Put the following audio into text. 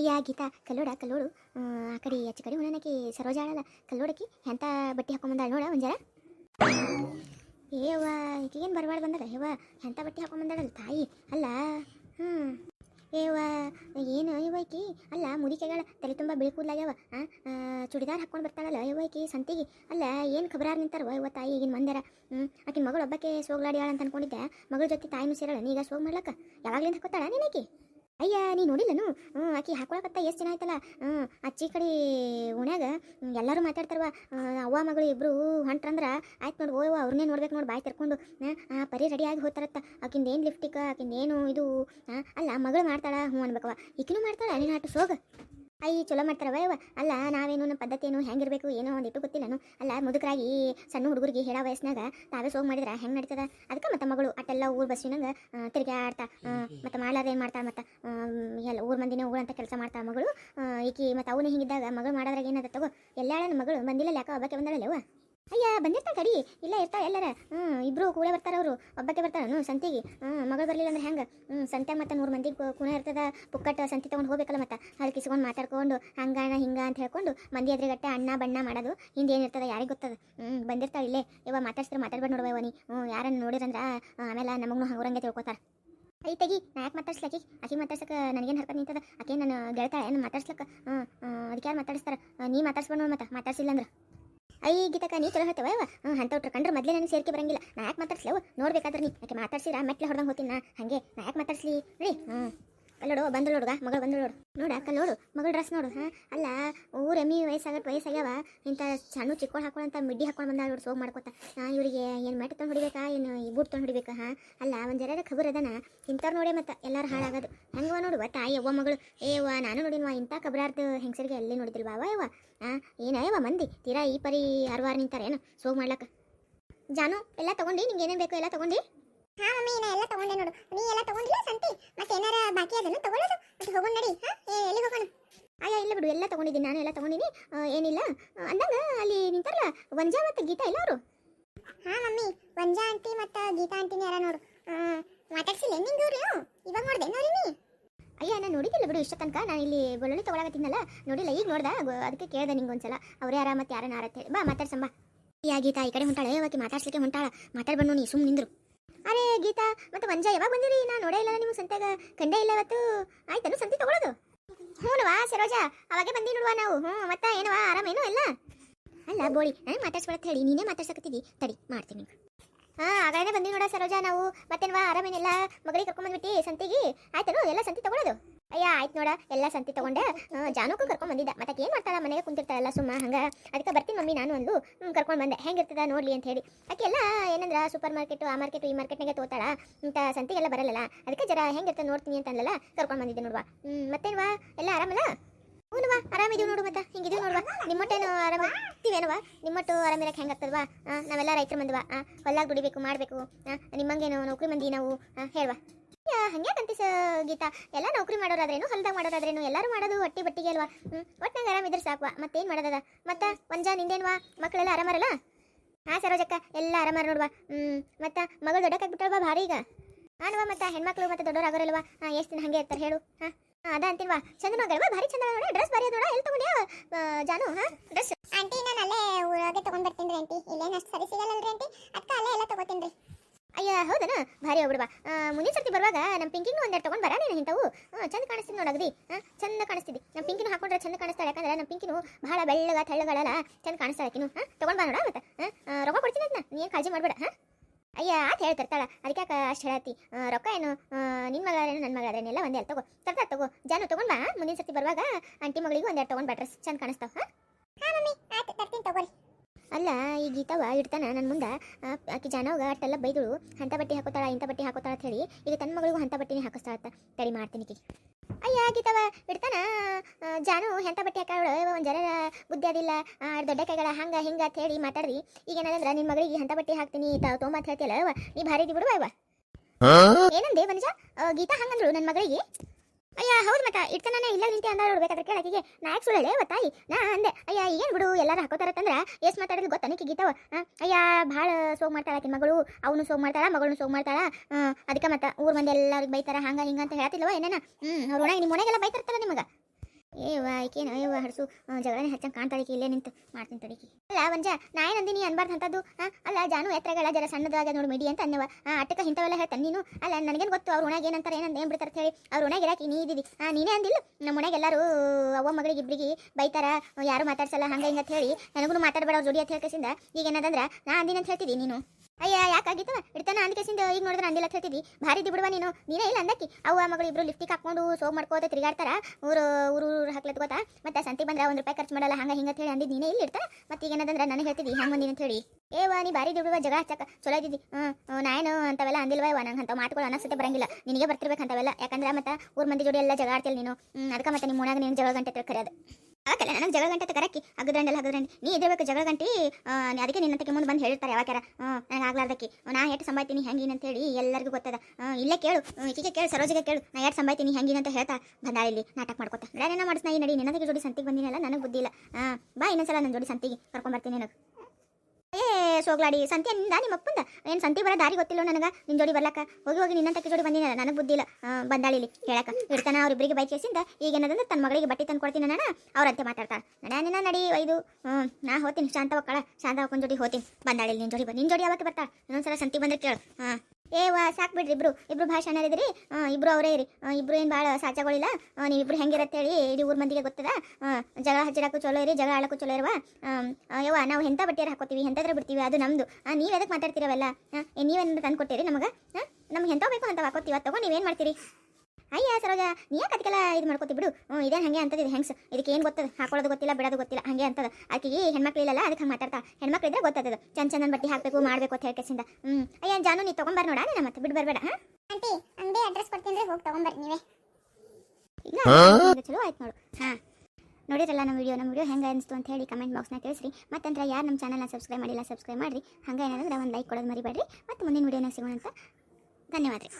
ಅಯ್ಯ ಗೀತಾ ಕಲ್ಲೋಡ ಕಲ್ಲೋಡು ಆ, ಕಡೆ ಹೆಚ್ಚು ಕಡೆ ಉಣನಕಿ ಸರೋಜಾಳಲ್ಲ ಕಲ್ಲೋಡಕ್ಕೆ ಎಂಥ ಬಟ್ಟೆ ಹಾಕೊಂಬಂದಾಳ ನೋಡ ಒಂಜಾರ? ಏವ ಈಗೇನು ಬರಬಾರ್ದು ಬಂದದ ಏವ ಎಂಥ ಬಟ್ಟೆ ಹಾಕೊಂಬಂದಾಳಲ್ಲ ತಾಯಿ? ಅಲ್ಲ ಹ್ಞೂ ಏವ ಏನು? ಇವೈಕಿ ಅಲ್ಲ ಮುದಿಕೆಗಳ ತಲೆ ತುಂಬ ಬಿಳಿ ಚುಡಿದಾರ್ ಹಾಕೊಂಡು ಬರ್ತಾಳಲ್ಲ ಇವೈಕಿ ಸಂತಿಗೆ? ಅಲ್ಲ ಏನು ಖಬರಾರ್ ನಿಂತಾರವ ಇವ ತಾಯಿ ಈಗಿನ ಮಂದರ ಹ್ಞೂ ಆಕಿನ ಮಗಳು ಒಬ್ಬಕ್ಕೆ ಸೋಗ್ಲಾಡ್ಯಾಳ ಅಂತ ಅನ್ಕೊಂಡಿದ್ದೆ. ಮಗಳ ಜೊತೆ ತಾಯಿನೂ ಸೇರಳ ನೀಗ ಸೋಗ್ ಮಾಡ್ಲಕ್ಕ? ಯಾವಾಗ್ಲಿಂದ ಹಾಕೋತಾಳ ನೀನಾಕಿ ಅಯ್ಯ ನೀ ನೋಡಿಲ್ಲನು? ಹ್ಞೂ ಆಕಿ ಹಾಕೊಳಕತ್ತ ಎಷ್ಟು ಜನ ಆಯ್ತಲ್ಲ? ಅಚ್ಚಿ ಕಡೆ ಓಣ್ಯಾಗ ಎಲ್ಲರೂ ಮಾತಾಡ್ತಾರವ ಅವ್ವ ಮಗಳು ಇಬ್ಬರು ಹೊಂಟ್ರಂದ್ರ ಆಯ್ತು ನೋಡಿ ಓಯ್ ಅವ್ರನ್ನೇ ನೋಡ್ಬೇಕು ನೋಡಿ, ಬಾಯ್ ತೆರ್ಕೊಂಡು. ಹಾಂ ಪರಿ ರೆಡಿಯಾಗಿ ಹೋಗ್ತಾರತ್ತ. ಆಕಿಂದ ಏನು ಲಿಫ್ಟಿಕ ಆಕಿಂದ ಏನು ಇದು ಅಲ್ಲ, ಮಗಳು ಮಾಡ್ತಾಳ ಹ್ಞೂ ಅನ್ಬೇಕವ ಈಕಿನೂ ಮಾಡ್ತಾಳ, ನೀನು ಆಟು ಸೋಗ ಅಯ್ಯ ಚಲೋ ಮಾಡ್ತಾರವ ಯವ್ವ ಅಲ್ಲ, ನಾವೇನು ನಮ್ಮ ಪದ್ಧತಿ ಏನು, ಹೆಂಗಿರಬೇಕು, ಏನೋ ಒಂದಿಟ್ಟು ಗೊತ್ತಿಲ್ಲನು ಅಲ್ಲ, ಮುದುಕರಾಗಿ ಸಣ್ಣ ಹುಡುಗರಿಗೆ ಹೇಳೋ ವಯಸ್ಸಿನಾಗ ತಾವೇ ಸೋಗ್ ಮಾಡಿದ್ರೆ ಹೆಂಗೆ ನಡೀತದ? ಅದಕ್ಕೆ ಮತ್ತೆ ಮಗಳು ಅಟ್ಟೆಲ್ಲ ಊರು ಬಸ್ಸಿನಾಗ ತಿರುಗಾಡ್ತಾ ಮತ್ತೆ ಏನು ಮಾಡ್ತಾ, ಮತ್ತೆ ಎಲ್ಲ ಊರು ಮಂದಿನೇ ಊರಂತ ಕೆಲಸ ಮಾಡ್ತಾ ಮಗಳು. ಈಕಿ ಮತ್ತೆ ಅವನು ಹಿಂಗಿದ್ದಾಗ ಮಗಳು ಮಾಡೋದ್ರಾಗ ಏನದ ತಗೋ. ಎಲ್ಲಾಳ ಮಗಳು ಬಂದಿಲ್ಲ ಯಾಕೋ ಒಬ್ಬಕ್ಕೆ ಬಂದಾಳಲ್ಲವ ಅಯ್ಯ, ಬಂದಿರ್ತಾ ಕಡಿ. ಇಲ್ಲ ಇರ್ತಾ ಎಲ್ಲರ. ಹ್ಞೂ ಇಬ್ರು ಕೂಡ ಬರ್ತಾರ ಅವರು. ಒಬ್ಬಕ್ಕೆ ಬರ್ತಾರ ಹ್ಞೂ ಸಂತಿಗೆ. ಹ್ಞೂ ಮಗಳು ಬರಲಿಲ್ಲ ಅಂದ್ರೆ ಹೆಂಗೆ? ಹ್ಞೂ ಸಂತೆ ಮತ್ತೆ ನೂರು ಮಂದಿ ಕುಣ ಇರ್ತದ. ಪುಕ್ಕಟ್ಟ ಸಂತಿ ತೊಗೊಂಡು ಹೋಗ್ಬೇಕಲ್ಲ ಮತ್ತೆ. ಅಲ್ಲಿ ಕಿಸ್ಕೊಂಡು ಮಾತಾಡ್ಕೊಂಡು ಹಂಗಾಣ ಹಿಂಗ ಅಂತ ಹೇಳ್ಕೊಂಡು ಮಂದಿ ಗಟ್ಟೆ ಅಣ್ಣ, ಬಣ್ಣ ಮಾಡೋದು. ಹಿಂದೆ ಏನಿರ್ತದ ಯಾರಿಗೆ ಗೊತ್ತದ? ಹ್ಞೂ ಬಂದಿರ್ತಾಳ ಇಲ್ಲೇ. ಇವಾಗ ಮಾತಾಡ್ಸಿದ್ರೆ ಮಾತಾಡ್ಬೇಡ ನೋಡುವ ನೀ. ಹ್ಞೂ ಯಾರನ್ನು ನೋಡಿರಂದ್ರ ಆಮೇಲೆ ನಮಗೂ ಹಂಗೋರಂಗೆ ತಿಳ್ಕೊತಾರ. ಐ ತೆಗಿ, ನಾ ಯಾಕೆ ಮಾತಾಡ್ಸ್ಲಕ್ಕಿ? ಅಕಿ ಮಾತಾಡ್ಸಕ್ಕೆ ನನಗೇನು ಹರ್ಕತ್ ನಿಂತದ? ಆಕೆ ನಾನು ಗೆಳತಾಳೆ ಏನು ಮಾತಾಡ್ಸ್ಲಕ್ಕ ಹ್ಞೂ ಅದಕ್ಕೆ ಯಾರು ಮಾತಾಡಿಸ್ತಾರೆ? ನೀ ಮಾತಾಡ್ಸ್ಬೋದು ಮತ್ತೆ. ಮಾತಾಡ್ಸಿಲ್ಲ ಅಂದ್ರೆ. ಐ ಗೀತಕ್ಕ ನೀ ಚಲೋ ಹೇಳ್ತೇವ ಹ್ಞೂ ಅಂಥವ್ರು ಕಂಡ್ರೆ ಮೊದಲೇ ನನಗೆ ಸೇರ್ಕೆ ಬರಂಗಿಲ್ಲ. ನಾ ಯಾಕೆ ಮಾತಾಡ್ಸ್ಲವ ನೋಡ್ಬೇಕಾದ್ರೆ ನೀ. ಯಾಕೆ ಮಾತಾಡ್ಸಿರ? ಮೆಟ್ಲೆ ಹೊಡೆದಂಗೆ ಹೋಗ್ತೀನಿ ನಾ. ಹಾಗೆ, ನಾ ಯಾಕೆ ಮಾತಾಡ್ಸ್ಲಿ? ರೀ ಹ್ಞೂ ಕಲ್ಲೋಡು ಬಂದಳು ಹುಡುಗ ಮಗಳು ಬಂದಳು ನೋಡು. ನೋಡ ನೋಡು, ಮಗಳು ಡ್ರೆಸ್ ನೋಡು, ಹಾಂ? ಅಲ್ಲ, ಊರ ಎಮ್ಮಿ ವಯಸ್ಸಾಗಟ್ಟು ವಯಸ್ಸಾಗ್ಯಾವ. ಇಂಥ ಸಣ್ಣ ಚಿಕ್ಕೋಳು ಹಾಕೊಳ್ಳೋಂಥ ಮಿಡ್ಡಿ ಹಾಕೊಂಡು ಬಂದ ನೋಡು, ಸೋಗ್ ಮಾಡ್ಕೊತ. ಇವರಿಗೆ ಏನು ಮೆಟ್ ತಂದು ಹೊಡಿಬೇಕಾ, ಏನು ಈ ಬೂಟ್ ತಂದು ಹೊಡಿಬೇಕಾ, ಹಾಂ? ಅಲ್ಲ, ಒಂದು ಜರ ಖಬರ್ ಅದನ, ಇಂಥವ್ರು ನೋಡಿ ಮತ್ತೆ, ಎಲ್ಲರೂ ಹಾಳಾಗೋದು. ಹಂಗವ ನೋಡುವ ತಾಯಿ ಅವ್ವ ಮಗಳು. ಏವ ನಾನು ನೋಡಿವಾ ಇಂಥ ಕಬ್ರಾರ್ದು ಹೆಂಗಸರಿಗೆ ಎಲ್ಲಿ ನೋಡಿದಿಲ್ವಾ ಅವ ಯವ್ವ? ಹಾಂ ಏನಯ್ಯವ ಮಂದಿ? ತೀರಾ ಈ ಪರಿ ಹರವಾರ ನಿಂತಾರೆ ಏನು ಸೋಗ್ ಮಾಡ್ಲಕ್ಕ? ಜಾನು, ಎಲ್ಲ ತಗೊಂಡಿ, ನಿಂಗೆ ಏನೇನು ಬೇಕು ಎಲ್ಲ ತಗೊಂಡಿ? ಹಾ ಮಮ್ಮಿ ನಾ ಎಲ್ಲ ತಗೊಂಡೆ ನೋಡು. ನೀ ಎಲ್ಲ ತಗೊಂಡಿಲ್ಲ ಸಂತಿ? ಮತ್ತೆ ಏನಾರ ಬಾಕಿ ಅದನ್ನು ತಗೊಳ್ಳೋದು ಮತ್ತೆ ಹೋಗೋಣ ನಡಿ ಹಾ? ಎಲ್ಲಿಗೆ ಹೋಗೋಣ? ಅಯ್ಯ ಇಲ್ಲ ಬಿಡು ಎಲ್ಲ ತಗೊಂಡಿದ್ದೀನಿ ನಾನು ಎಲ್ಲ ತಗೊಂಡಿನಿ. ಏನಿಲ್ಲ. ಅಂದಾಗ ಅಲ್ಲಿ ನಿಂತಾರಲ್ಲ ವಂಜಾ ಮತ್ತು ಗೀತಾ ಇಲ್ಲ ಅವರು? ಹಾ ಮಮ್ಮಿ. ವಂಜಾ ಆಂಟಿ ಮತ್ತು ಗೀತಾ ಆಂಟಿನ ಯಾರ ನೋಡು. ಮಾತಾಡ್ಸಿಲ್ಲ ನಿಂಗೆ ಇವ್ರು? ಇವಾಗ ನೋಡ್ದೆ ನೋಡಿ ನೀ ಅಯ್ಯ ನಾನು ನೋಡಿದ್ದಿಲ್ಲ ಬಿಡು ಇಷ್ಟ ತನಕ. ನಾನು ಇಲ್ಲಿ ಬೆಳ್ಳುಳ್ಳಿ ತಗೊಳಕತ್ತಿದ್ನಲ್ಲ ನೋಡಿಲ್ಲ ಈಗ ನೋಡ್ದ ಅದಕ್ಕೆ ಕೇಳ್ದೆ ನಿಂಗೆ ಒಂದ್ಸಲ. ಅವರೇ ಯಾರ ಮತ್ತೆ ಯಾರನ್ನ ಆರತ್ತೆ ಬಾ ಮಾತಾಡ್ಸಂಬ ಈ ಗೀತಾ ಈ ಕಡೆ ಹೊಂಟಾಳೆ ಯಾವಾಗ ಮಾತಾಡ್ಸ್ಲಿಕ್ಕೆ ಹೊಂಟಾಳ. ಮಾತಾಡ್ಬಣ್ಣು ನೀ ಸುಮ್ಮನೆ ನಿಂದ್ರು. ಅರೆ ಗೀತಾ, ಮತ್ತೆ ಮಂಜ ಯಾವಾಗ ಬಂದಿರಿ? ನಾ ನೋಡೇ ಇಲ್ಲ ನಿಮ್ಮ ಸಂತೆಗ. ಕಂಡೇ ಇಲ್ಲ ಇವತ್ತು. ಆಯ್ತನು ಸಂತಿ ತಗೊಳ್ಳೋದು ಹ್ಞೂನವಾ ಸರೋಜಾ, ಅವಾಗೆ ಬಂದಿ ನೋಡುವ ನಾವು. ಹ್ಞೂ ಮತ್ತೆ ಏನವಾ ಆರಾಮೇನು ಇಲ್ಲ? ಅಲ್ಲ, ಬೋಳಿ, ನಾನು ಮಾತಾಡ್ಸ್ಕೊಳತ್ ಹೇಳಿ, ನೀನೇ ಮಾತಾಡ್ಸಕತ್ತಿದ್ದಿ ತಡಿ, ಮಾಡ್ತೀನಿ. ಹಾಂ ಆಗಾನೇ ಬಂದಿ ನೋಡ ಸರೋಜಾ ನಾವು. ಮತ್ತೇನ್ವಾ ಆರಾಮೇನಿಲ್ಲ ಮಗಳಿಗೆ ಕರ್ಕೊಂಡ್ಬಂದ್ಬಿಟ್ಟು ಸಂತಿಗೆ. ಆಯ್ತನು, ಎಲ್ಲ ಸಂತಿ ತಗೊಳ್ಳೋದು ಅಯ್ಯ ಆಯ್ತು ನೋಡ ಎಲ್ಲ ಸಂತಿ ತಗೊಂಡೆ. ಜಾನುಕು ಕರ್ಕೊಂಡ್ ಬಂದಿದ್ದ. ಮತ್ತೆ ಏನು ಮಾಡ್ತಾಳ? ಮನೆಗೆ ಕುಂತಿರ್ತಾಳಲ್ಲ ಸುಮ್ಮ ಹಂಗ. ಅದಕ್ಕೆ ಬರ್ತೀನಿ ಮಮ್ಮಿ ನಾನು ಹ್ಮ್, ಕರ್ಕೊಂಡ್ ಬಂದೆ. ಹೆಂಗಿರ್ತದ ನೋಡ್ಲಿ ಅಂತ ಹೇಳಿ. ಆಕೆ ಎಲ್ಲ ಏನಂದ್ರ ಸೂಪರ್ ಮಾರ್ಕೆಟ್ ಆ ಮಾರ್ಕೆಟ್ ಈ ಮಾರ್ಕೆಟ್ನಾಗೆ ತೋತಾಳ. ಇಂಥ ಸಂತಿಗೆಲ್ಲ ಬರಲ್ಲ ಅದಕ್ಕೆ ಜರ ಹೆಂಗಿರ್ತದ ನೋಡ್ತೀನಿ ಅಂತ ಅಂದಲ್ಲ ಕರ್ಕೊಂಡ್ ಬಂದಿದ್ದೆ ನೋಡುವ. ಮತ್ತೇನ್ವಾ? ಎಲ್ಲ ಆರಾಮಲ್ಲ? ಹ್ಞೂನವಾ ಆರಾಮಿದೀವಿ ನೋಡು ಮತ್ತೆ. ಹಿಂಗಿದೀವಿ ನೋಡುವ. ನಿಮ್ಮೊಟ್ಟೇನು ಆರಾಮ ಇರ್ತೀವೇನವ ನಿಮ್ಮಟ್ಟು ಆರಾಮಿರಕ್ಕೆ ಹೆಂಗಾಗ್ತದವಾ ನಾವೆಲ್ಲ ರೈತರ ಮಂದಿವಾ ಹೊಲ್ಲಾಗ ದುಡಿಬೇಕು ಮಾಡಬೇಕು. ನಿಮ್ಮಂಗೇನು ನೌಕರಿ ಮಂದಿ ನಾವು ಹೇಳ್ವಾ. ಹಂಗ್ಯಾಕಂತಿ ಸ ಗೀತಾ? ಎಲ್ಲ ನೌಕರಿ ಮಾಡೋರಾದ್ರೇನು, ಹೊಲ್ದಾಗ ಮಾಡೋರಾದ್ರೇನು? ಎಲ್ಲರೂ ಮಾಡೋದು ಹೊಟ್ಟಿ ಬಟ್ಟಿಗೆ ಅಲ್ವಾ? ಹ್ಞೂ ಒಟ್ನಾಗ ಆರಾಮಿದ್ರೆ ಸಾಕ್ವಾ? ಮತ್ತೇನು ಮಾಡೋದದ? ಮತ್ತೆ ಒಂಜಾ ನಿಂದೇನ್ವಾ? ಮಕ್ಕಳೆಲ್ಲ ಆರಾಮರಲ್ಲ? ಹಾಂ, ಸರೋಜಕ್ಕ, ಎಲ್ಲ ಆರಾಮಾರ ನೋಡ್ವಾ? ಹ್ಞೂ ಮತ್ತ, ಮಗಳು ದೊಡ್ಡಕ್ಕಾಗ್ಬಿಟ್ಟಲ್ವಾ ಭಾರಿ ಈಗ? ಹಾನವಾ ಮತ್ತೆ, ಹೆಣ್ಮಕ್ಳು ಮತ್ತೆ ದೊಡ್ಡವ್ರು ಆಗೋರಲ್ವಾ ಹಾಂ, ಎಷ್ಟು ದಿನ ಹಂಗೆ ಇರ್ತಾರೆ ಹೇಳು? ಹಾಂ ಅದ ಅಂತೀನ್ವಾ? ಚಂದ ಮಗಳವಾ ಭಾರಿ ಚಂದ ನೋಡ ಡ್ರೆಸ್ ಭಾರಿ ನೋಡ ಎಲ್ಲಿ ತಗೊಂಡ್ಯಾ ಜಾನು, ಹಾಂ ಡ್ರೆಸ್ ಆಂಟಿ ನಾನು ಅಲ್ಲೇ ಊರಾಗೆ ತಗೊಂಡ್ ಬರ್ತೀನಿ ಆಂಟಿ ಇಲ್ಲೇನು ಅಷ್ಟು ಸರಿ ಸಿಗಲ್ಲಲ್ರಿ ಆಂಟಿ ಅದಕ್ಕೆ ಅಲ್ಲೇ ಎಲ್ಲ ತಗೋತೀನಿ ರೀ ಅಯ್ಯ ಹೌದನ ಭಾರಿ ಹೋಗ್ಬಿಡ್ವಾ ಮುಂದಿನ ಸರ್ತಿ ಬರುವಾಗ ನಮ್ಮ ಪಿಂಕಿನೂ ಒಂದೆರಡು ತಗೊಂಡ್ ಬರ ನೀನು ಇಂಥವು ಹಾಂ ಚಂದ ಕಾಣಿಸ್ತಿದ್ ನೋಡಗ್ದಿ ಹಾಂ ಚಂದ ಕಾಣಿಸ್ತಿದ್ದಿ ನಮ್ಮ ಪಿಂಕಿನೂ ಹಾಕೊಂಡ್ರೆ ಚಂದ ಕಾಣಿಸ್ತಾಳೆ ಯಾಕಂದ್ರೆ ನಮ್ಮ ಪಿಂಕಿನೂ ಬಹಳ ಬೆಳ್ಳಗ ತೆಳ್ಳಗಳಲ್ಲ ಚಂದ ಕಾಣಿಸ್ತಾ ಹಾಂ? ತಗೊಂಡ್ ಬಾ ನೋಡ ಮತ್ತೆ. ಹಾಂ? ರೊಕ್ಕ ಕೊಡ್ತೀನಿ ಅದನ್ನ. ನೀ ಕಾಳಜಿ ಮಾಡಬೇಡ ಹಾಂ? ಅಯ್ಯ ಆತ ಹೇಳ್ತಿರ್ತಾಳ ಅದಕ್ಕೆ ಅಷ್ಟು ಹೇಳತ್ತಿ? ರೊಕ್ಕ ಏನು? ನಿನ್ನ ಮಗಳೇನು ನನ್ನ ಮಗಳೇನು ಎಲ್ಲ ಒಂದೇ ಅಲ್ಲಿ ತಗೋ. ತರ್ತಾ ತಗೋ. ಜಾನು ತಗೊಂಡ್ ಬಾ ಮುಂದಿನ ಸರ್ತಿ ಬರುವಾಗ ಆಂಟಿ ಮಗಳಿಗೂ ಒಂದೆರಡು ತಗೊಂಡ್ ಬಾ ಡ್ರೆಸ್. ಚಂದ ಕಾಣಿಸ್ತಾವ ಹಾಂ? ಹಾ ಮಮ್ಮಿ. ಆಯ್ತು ತರ್ತೀನಿ ತಗೋರಿ. ಅಲ್ಲ ಈ ಗೀತವ ಇಡ್ತಾನ ನನ್ನ ಮುಂದೆ. ಆಕಿ ಜಾನವಾಗ ಅಟ್ಟೆಲ್ಲ ಬೈದಳು. ಹಂತ ಬಟ್ಟೆ ಹಾಕೋತಾಳ ಇಂಥ ಬಟ್ಟೆ ಹಾಕೋತಾಳ ಅಂತ ಹೇಳಿ. ಈಗ ತನ್ನ ಮಗಳಿಗೂ ಹಂತ ಬಟ್ಟೆನೇ ಹಾಕಿಸ್ತಾಳತ್ತ ತಡಿ ಮಾಡ್ತೀನಿ ಅಯ್ಯ ಗೀತವ ಇಡ್ತಾನ? ಜಾನು ಎಂಥ ಬಟ್ಟೆ ಹಾಕಾಳು ಒಂದು ಜರ ಬುದ್ಧಿ ಅದಿಲ್ಲ. ದೊಡ್ಡ ಕೈಗಳ ಹಂಗ ಹಿಂಗ ಅಂತ ಹೇಳಿ ಮಾತಾಡ್ರಿ ಈಗ ಏನಂದ್ರೆ ನಿಮ್ಮ ಮಗಳಿಗೆ ಎಂತ ಬಟ್ಟೆ ಹಾಕ್ತೀನಿ? ತಾವು ತೊಂಬತ್ ಅವ್ವ, ನೀ ಭಾರಿ ಇದಿ ಬಿಡುವ. ಏನಂದೆ ವನಜ ಗೀತಾ ಹಂಗಂದ್ರು ನನ್ನ ಮಗಳಿಗೆ? ಅಯ್ಯ ಹೌದು ಮತ್ತ ಇಡ್ತಾನೆ ಇಲ್ಲ ನಿಂತೆ ಅಂದ ನೋಡ್ಬೇಕಾದ್ರೆ ಕೇಳಕ್ಕೆ ನಾ ಯಾಕೆ ಸುಳ್ಳೇ ತಾಯಿ? ನಾ ಅಂದೆ. ಅಯ್ಯ ಏನ್ ಬಿಡು ಎಲ್ಲಾರು ಹಾಕೋತಾರತ್ತಂದ್ರ ಎಸ್ ಮಾತಾಡೋದು ಗೊತ್ತ ನಿಕ್ಕಿ ಗೀತವ? ಅಯ್ಯ ಭಾಳ ಸೋಗ್ ಮಾಡ್ತಾಳ ಮಗಳು. ಅವನು ಸೋಗ್ ಮಾಡ್ತಾಳ ಮಗಳನು ಸೋಗ್ ಮಾಡ್ತಾಳ. ಅದಕ್ಕೆ ಮತ್ತ ಊರ್ ಮಂದಿ ಎಲ್ಲರಿಗೆ ಬೈತಾರ ಹಂಗ ಹಿಂಗ ಅಂತ ಹೇಳ್ತಿಲ್ವ ಏನೇನ? ಹ್ಮ್ ಅವ್ರ ಒಣಗಿ ನಿಮ್ಮ ಮನೆಗೆಲ್ಲ ಬೈತಾರತ್ತಲ್ಲ ನಿಮಗ? ಹೊಲಸು ಹಡ್ಸು ಜಗಳನೇ ಹಚ್ಚಂಗೆ ಕಾಣ್ತಾಳಿಕೆ, ಇಲ್ಲೇ ನಿಂತು ಮಾಡ್ತೀನಿ ತಡಿಕಿ. ಅಲ್ಲ, ವಂಜ, ನಾ ನಂದಿನಿ ಅನ್ಬಾರ್ದು ಅಂತದ್ದು ಅಲ್ಲ, ಜಾನು ಎತ್ತರಗಳ ಜರ ಸಣ್ಣದಾಗ ನೋಡಿ ಮಿಡಿ ಅಂತ ಅನ್ನವ. ಅಟ್ಟಕ್ಕೆ ಇಂಥವೆಲ್ಲ ಹೇಳ್ತಾನೆ ನೀನು. ಅಲ್ಲ, ನನಗೇನು ಗೊತ್ತು, ಅವ್ರ ಉಣಾಗ ಏನಂತಾರೆ ಏನಂತ ಏನು ಬಿಡ್ತಾರೆ ಹೇಳಿ. ಅವ್ರ ಉಣಾಗ ಇರಾಕಿ, ನೀ ಇದ್ದೀವಿ ನೀನೇ ಅಂದಿಲ್ಲ? ನಮ್ಮ ಉಣಾಗ ಎಲ್ಲರೂ, ಅವ್ವ ಮಗಳಿಗೆ ಇಬ್ಬರಿಗೆ ಬೈತಾರ, ಯಾರು ಮಾತಾಡ್ಸಲ್ಲ, ಹಂಗ ಹಿಂಗ ಹೇಳಿ. ನನಗೂ ಮಾತಾಡ್ಬೇಡ, ಅವ್ರ ಜೋಡಿ ಅಂತ ಹೇಳ್ಕೇಸಿಂದ. ಈಗ ಏನಾದ್ರ ನಾ ಅಂದಿನ ಅಂತ ಹೇಳ್ತಿದ್ದೀನಿ ನೀನು. ಅಯ್ಯ ಯಾಕಾಗಿತ್ತು ಇಡ್ತಾನ ಅಂದ್ಕೇಸಿಂದ ಈಗ ನೋಡಿದ್ರೆ ಅಂದಿಲ್ಲ ಅಂತ ಭಾರಿ ಬಿಡುವ ನೀನು? ನೀನೇ ಇಲ್ಲ ಅಂದಕ್ಕಿ? ಅವ್ವ, ಮಗಳು ಇಬ್ರು ಲಿಫ್ಟಿಗೆ ಹಾಕೊಂಡು ಸೋ ಮಾಡ್ಕೋತ ತಿರುಗಾಡ್ತಾರ? ಊರು ಊರು ಊರು ಹಾಕ್ಲತ್ ಗೊತ್ತಾ? ಮತ್ತೆ ಸಂತಿ ಬಂದ್ರೆ ಒಂದು ರೂಪಾಯಿ ಖರ್ಚು ಮಾಡಲ್ಲ, ಹಂಗ ಹಿಂಗ ಹೇಳಿ ಅಂದಿದ್ದು ನೀನೇ ಇಲ್ಲಿ ಇಡ್ತಾ ಮತ್ತೆ ಈಗ ಏನದಂದ್ರೆ ನನಗೆ ಹೇಳ್ತಿದ್ವಿ ಹೆಂಗ್ ಬಂದಿನ ಹೇಳಿ. ಏವ ನೀ ಭಾರಿ ಬಿಡುವ ಜಗ ಹಚ್ಚಕ. ಚಲೋ ಇದ್ದಿದ್ದಿ. ಹ್ಞೂ ನಾನು ಅಂತವೆಲ್ಲ ಅಂದಿಲ್ವ ನಂಗೆ ಅಂತ ಮಾತುಗಳು ಅನ್ನಿಸುತ್ತೆ ಬರಂಗಿಲ್ಲ. ನಿನಗೆ ಬರ್ತಿರ್ಬೇಕು ಅಂತವೆಲ್ಲ ಯಾಕಂದ್ರೆ ಮತ್ತೆ ಊರ್ ಮಂದಿ ಜೋಡಿ ಎಲ್ಲ ಜಗ ಆಡ್ತಿಲ್ಲ ನೀನು. ಅದಕ್ಕೆ ಮತ್ತೆ ನಿಮ್ಮ ಮೂನಾಗ ನೀನು ಜಗಳ ಗಂಟೆ ತಿಳ್ಕರಿಯೋದು ಆಗಲ್ಲ ನನಗೆ ಜಗಳ ಗಂಟೆ ಕರಕ್ಕಿ ಹಗದ್ರಂಡಲ್ಲ ಹಗದ್ರಂಡಿ ನೀ ಇದ್ರಬೇಕು ಜಗಳ ಗಂಟಿ ಅದಕ್ಕೆ ನಿನ್ನಂತಕ್ಕೆ ಮುಂದೆ ಬಂದು ಹೇಳ್ತಾರೆ ಯಾವಾಗಾರ ನನಗೆ ಆಗ್ಲಾರ್ದಕ್ಕೆ. ನಾ ಎಷ್ಟು ಸಂಬಾಯ್ತೀನಿ ಹೆಂಗಿನ ಅಂತ ಹೇಳಿ ಎಲ್ಲರಿಗೂ ಗೊತ್ತದ. ಇಲ್ಲೇ ಕೇಳು ಈಕಿಗೆ ಕೇಳು, ಸರೋಜಿಗೆ ಕೇಳು, ನಾ ಎಷ್ಟು ಸಂಬಾಯ್ತೀನಿ ಹೆಂಗಿನ ಅಂತ ಹೇಳ್ತಾ ಬಂದಾಳ ಇಲ್ಲಿ ನಾಟಕ ಮಾಡ್ಕೊತ. ನಡೇನ ಮಾಡಿಸ್ನ, ಈ ನಡಿ ನಿನ್ನದಕ್ಕೆ ಜೋಡಿ ಸಂತಿಗೆ ಬಂದಿನಲ್ಲ ನನಗೆ ಬುದ್ಧಿ ಇಲ್ಲ. ಬಾ ಇನ್ನೊಂದ್ಸಲ ನನ್ನ ಜೋಡಿ ಸಂತಿಗೆ ಕರ್ಕೊಂಬರ್ತೀನಿ ನನಗೆ. ಸೋಗ್ಲಾಡಿ ಸಂತೆ ನಿಂದ ನಿಮ್ಮ ಅಪ್ಪಂದ. ಏನು ಸಂತಿ ಬರೋ ದಾರಿ ಗೊತ್ತಿಲ್ಲ ನನಗೆ? ನಿನ್ನ ಜೋಡಿ ಬರ್ಲಕ್ಕ. ಹೋಗಿ ಹೋಗಿ ನಿನ್ನಂತಕ್ಕೆ ಜೋಡಿ ಬಂದಿನಲ್ಲ ನನಗೆ ಬುದ್ಧಿ ಇಲ್ಲ. ಬಂದಾಳಿಲಿ ಹೇಳಕ ಇಡ್ತಾನ ಅವ್ರಿಬ್ಬರಿಗೆ ಬೈಕ್ ಕೇಸಿಂದ ಈಗ ಏನದಂದ್ರೆ ತನ್ನ ಮಗಳಿಗೆ ಬಟ್ಟೆ ತಂದು ಕೊಡ್ತೀನಿ ನಾನು ಅವ್ರಂತೆ ಮಾತಾಡ್ತಾಳೆ. ನಡ ನಿನ್ನ ನಡಿ ಒಯ್ದು ನಾ ಹೋತೀನಿ. ಶಾಂತ ಒಕ್ಕಳ ಶಾಂತ ಒಕ್ಕನ ಜೋಡಿ ಹೋಗ್ತೀನಿ ಬಂದಾಳಿಲಿ ನಿನ್ನ ಜೋಡಿ ನಿನ್ನ ಜೋಡಿ ಯಾವತ್ತು ಬರ್ತಾ ಇನ್ನೊಂದ್ಸಲ ಸಂತಿ ಬಂದ್ರೆ ಕೇಳು. ಹಾಂ ಏ, ವಾ, ಸಾಕು ಬಿಡ್ರಿ ಇಬ್ರು. ಇಬ್ರು ಭಾಷೆ ಇದ್ರಿ. ಇಬ್ರು ಅವರೇ ಇರಿ. ಇಬ್ರು ಏನು ಭಾಳ ಸಾಚಗಳಿಲ್ಲ. ನೀವಿಬ್ರು ಹೆಂಗಿರತ್ತೆ ಹೇಳಿ ಇಡೀ ಊರ ಮಂದಿಗೆ ಗೊತ್ತದ? ಜಗಳ ಹಚ್ಚಿಡಕ್ಕೂ ಚಲೋ ಇರಿ, ಜಗಳ ಆಡಕ್ಕೂ ಚಲೋ ಇರುವ? ಯವ್ವ, ನಾವು ಎಂಥ ಬಟ್ಟೆಯಾರ ಹಾಕೋತೀವಿ? ಎಂಥದ್ರ ಬಿಡ್ತೀವಿ, ಅದು ನಮ್ದು. ನೀವು ಎದಕ್ಕೆ ಮಾತಾಡ್ತೀರವಲ್ಲ? ನೀವೇನು ತಂದು ಕೊಟ್ಟಿರಿ ನಮಗೆ? ನಮ್ಗೆ ಎಂಥ ಬೇಕು ಅಂತ ಹಾಕೋತೀವಿ. ತಗೊಂಡು ನೀವೇನು ಮಾಡ್ತೀರಿ? ಅಯ್ಯ ಸರೋಜ ನೀ ಯಾಕೆ ಅದಕ್ಕೆಲ್ಲ ಇದು ಮಾಡ್ಕೋತಿ ಬಿಡು? ಹ್ಞೂ ಇದೇನು ಹಂಗೆ ಅಂತದಿದೆ ಹೆಂಗ್ಸ್? ಇದಕ್ಕೆ ಏನು ಗೊತ್ತದ? ಹಾಕೊಳ್ಳೋದು ಗೊತ್ತಿಲ್ಲ ಬಿಡೋದು ಗೊತ್ತಿಲ್ಲ ಹಂಗೆ ಅಂತದ. ಆಕೆಗೆ ಹೆಣ್ಮಕ್ಳು ಇಲ್ಲಲ್ಲ ಅದಕ್ಕೆ ಹಂಗೆ ಮಾತಾಡ್ತಾ? ಹೆಣ್ಮಕ್ಳು ಇದ್ರೆ ಗೊತ್ತದ ಚಂದ ಚಂದನ್ ಬಟ್ಟೆ ಹಾಕಬೇಕು ಮಾಡಬೇಕು ಅಂತ ಹೇಳ್ಕೆಸಿಂದ. ಹ್ಞೂ ಅಯ್ಯ ಜಾನು ನೀ ತೊಗೊಂಬರ್ ನೋಡ ನಾನು ಮತ್ತೆ ಬಿಡು ಬರಬೇಡ ಹಾಂ? ಆಂಟಿ ಅಂಗಡಿ ಅಡ್ರೆಸ್ ಕೊಡ್ತೀನಿ ಹೋಗಿ ತೊಗೊಂಬರ್ ನೀವೇ. ಈಗ ಚಲೋ ಆಯ್ತು ನೋಡು. ಹಾಂ. ನೋಡಿರಲ್ಲ ನಮ್ಮ ವಿಡಿಯೋ ನಮ್ಮ ವಿಡಿಯೋ ಹೆಂಗೆ ಅನಿಸ್ತು ಅಂತ ಹೇಳಿ ಕಮೆಂಟ್ ಬಾಕ್ಸ್ನ ತಿಳಿಸ್ರಿ. ಮತ್ತಂದ್ರೆ ಯಾರು ನಮ್ಮ ಚಾನಲ್ನ ಸಬ್ಸ್ಕ್ರೈಬ್ ಮಾಡಿಲ್ಲ ಸಬ್ಸ್ಕ್ರೈಬ್ ಮಾಡಿರಿ. ಹಂಗೆ ಏನಾದ್ರೆ ಒಂದು ಲೈಕ್ ಕೊಡೋದು ಮರಿಬೇಡ್ರಿ. ಮತ್ತು ಮುಂದಿನ ವಿಡಿಯೋನ ಸಿಗೋಣ ಅಂತ ಧನ್ಯವಾದ ರೀ